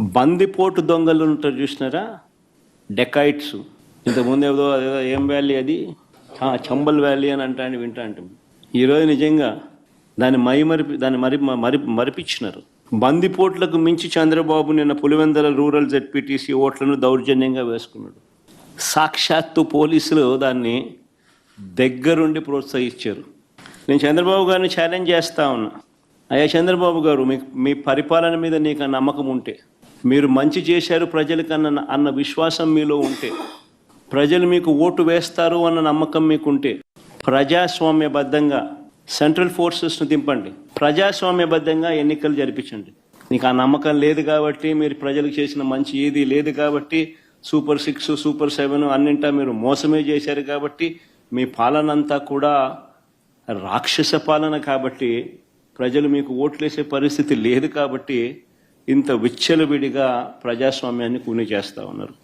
బందిపోటు దొంగలు ఉంటారు చూసినారా? డెకైట్స్ ఇంతకుముందు ఏదో అదేదో ఏం వ్యాలీ అది? చంబల్ వ్యాలీ అని అంటాను వింటా అంటాం. ఈరోజు నిజంగా దాన్ని మై మరిపి దాన్ని మరి మరి మరిపించినారు. బందిపోట్లకు మించి చంద్రబాబు నిన్న పులివెందల రూరల్ జెడ్పీటీసీ ఓట్లను దౌర్జన్యంగా వేసుకున్నాడు. సాక్షాత్తు పోలీసులు దాన్ని దగ్గరుండి ప్రోత్సహించారు. నేను చంద్రబాబు గారిని ఛాలెంజ్ చేస్తా ఉన్నా. అయ్యా చంద్రబాబు గారు మీ మీ పరిపాలన మీద నీకు ఆ నమ్మకం ఉంటే మీరు మంచి చేశారు ప్రజలకన్న అన్న విశ్వాసం మీలో ఉంటే ప్రజలు మీకు ఓటు వేస్తారు అన్న నమ్మకం మీకుంటే ప్రజాస్వామ్యబద్ధంగా సెంట్రల్ ఫోర్సెస్ను దింపండి. ప్రజాస్వామ్యబద్ధంగా ఎన్నికలు జరిపించండి. నీకు ఆ నమ్మకం లేదు కాబట్టి మీరు ప్రజలకు చేసిన మంచి ఏది లేదు కాబట్టి సూపర్ సిక్స్ సూపర్ సెవెన్ అన్నింటా మీరు మోసమే చేశారు కాబట్టి మీ పాలన అంతా కూడా రాక్షస పాలన కాబట్టి ప్రజలు మీకు ఓట్లేసే పరిస్థితి లేదు కాబట్టి ఇంత విచ్చలవిడిగా ప్రజాస్వామ్యాన్ని కూని చేస్తా ఉన్నారు.